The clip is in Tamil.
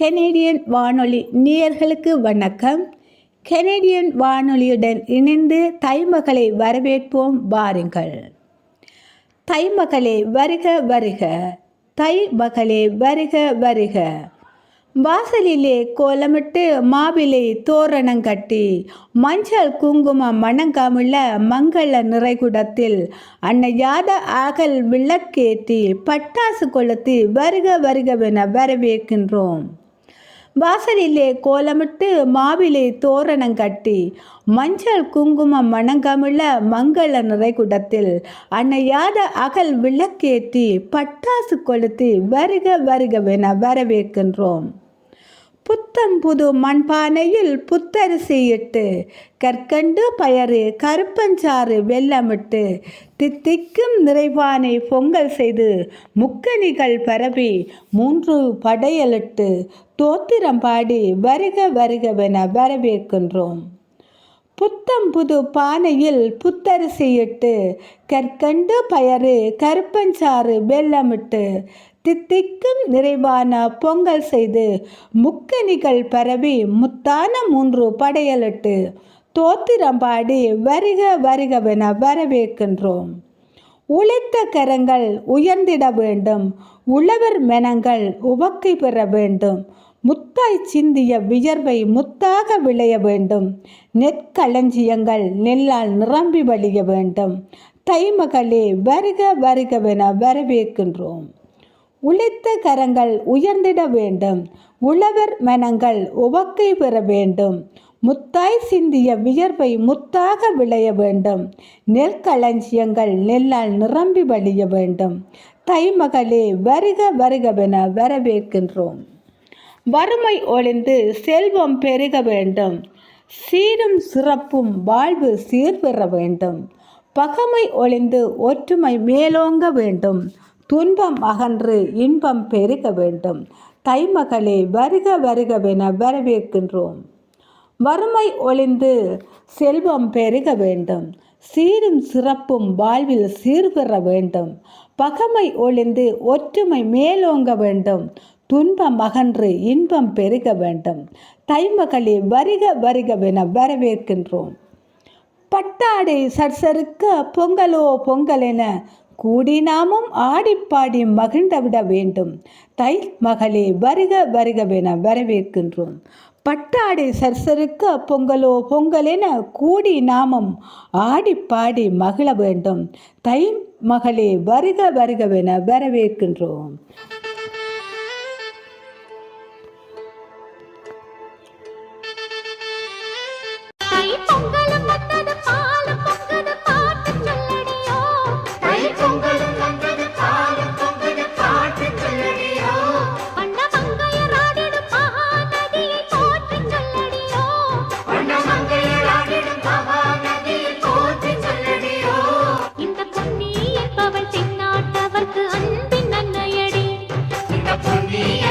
கெனேடியன் வானொலி நேயர்களுக்கு வணக்கம். கெனேடியன் வானொலியுடன் இணைந்து தைமகளை வரவேற்போம் வாருங்கள். தைமகளே வருக வருக தை மகளே வருக வருக. வாசலிலே கோலமிட்டு மாவிலை தோரணம் கட்டி மஞ்சள் குங்குமம் மணங்காமுள்ள மங்கள நிறைகுடத்தில் அன்னையாத ஆகல் விளக்கேற்றி பட்டாசு கொளுத்தி வருக வருகவென வரவேற்கின்றோம். வாசலிலே கோலமிட்டு மாவிலை தோரணம் கட்டி மஞ்சள் குங்குமம் மணங்கமிழ மங்கள நிறைகுடத்தில் அன்னையாத அகல் விளக்கேற்றி பட்டாசு கொளுத்தி வருக வருகவென வரவேற்கின்றோம். புத்தம் புது மண்பானையில் புத்தரிசி இட்டு கற்கண்டு பயறு கருப்பஞ்சாறு வெல்லமிட்டு தித்திக்கும் நிறைவானை பொங்கல் செய்து முக்கணிகள் பரவி மூன்று படையலிட்டு தோத்திரம் பாடி வருக வருகவென வரவேற்கின்றோம். புத்தம் புது பானையில் புத்தரிசி இட்டு கற்கண்டு பயறு கருப்பஞ்சாறு வெல்லமிட்டு தித்திக்கும் நிறைவான பொங்கல் செய்து முக்கணிகள் பரவி முத்தான மூன்று படையலிட்டு தோத்திரம் பாடி வருக வருகவென வரவேற்கின்றோம். உழைத்த கரங்கள் உயர்ந்திட வேண்டும். உழவர் மெனங்கள் உவக்கை பெற வேண்டும். முத்தாய் சிந்திய வியர்வை முத்தாக விளைய வேண்டும். நெற்களஞ்சியங்கள் நெல்லால் நிரம்பி வழிய வேண்டும். தைமகளே வருக வருகவென வரவேற்கின்றோம். உழைத்த கரங்கள் உயர்ந்திட வேண்டும். உழவர் மனங்கள் உவக்கை பெற வேண்டும். முத்தாய் சிந்திய வியர்வை முத்தாக விளைய வேண்டும். நெற்களஞ்சியங்கள் நெல்லால் நிரம்பி வழிய வேண்டும். தைமகளே வருக வருகவென வரவேற்கின்றோம். வறுமை ஒளிந்து செல்வம் பெருக வேண்டும். சீரும் சிறப்பும் வாழ்வு சீர்பெற வேண்டும். பகமை ஒளிந்து ஒற்றுமை மேலோங்க வேண்டும். துன்பம் அகன்று இன்பம் பெருக வேண்டும். தைமகளே வருக வருகவென வரவேற்கின்றோம். வறுமை ஒளிந்து செல்வம் பெருக வேண்டும். சீரும் சிறப்பும் வாழ்வில் சீர்பெற வேண்டும். பகமை ஒளிந்து ஒற்றுமை மேலோங்க வேண்டும். துன்பம் அகன்று இன்பம் பெருக வேண்டும். தைமகளே வருக வருகவென வரவேற்கின்றோம். பட்டாடை சர்சருக்க பொங்கலோ பொங்கலென கூடி நாமும் ஆடிப்பாடி மகிழ்ந்துவிட வேண்டும். தை மகளே வருக வருகவென வரவேற்கின்றோம். பட்டாடை சர்சருக்கு பொங்கலோ பொங்கலென கூடி நாமம் ஆடிப்பாடி மகிழ வேண்டும். தை மகளே வருக வருகவென வரவேற்கின்றோம். Yeah.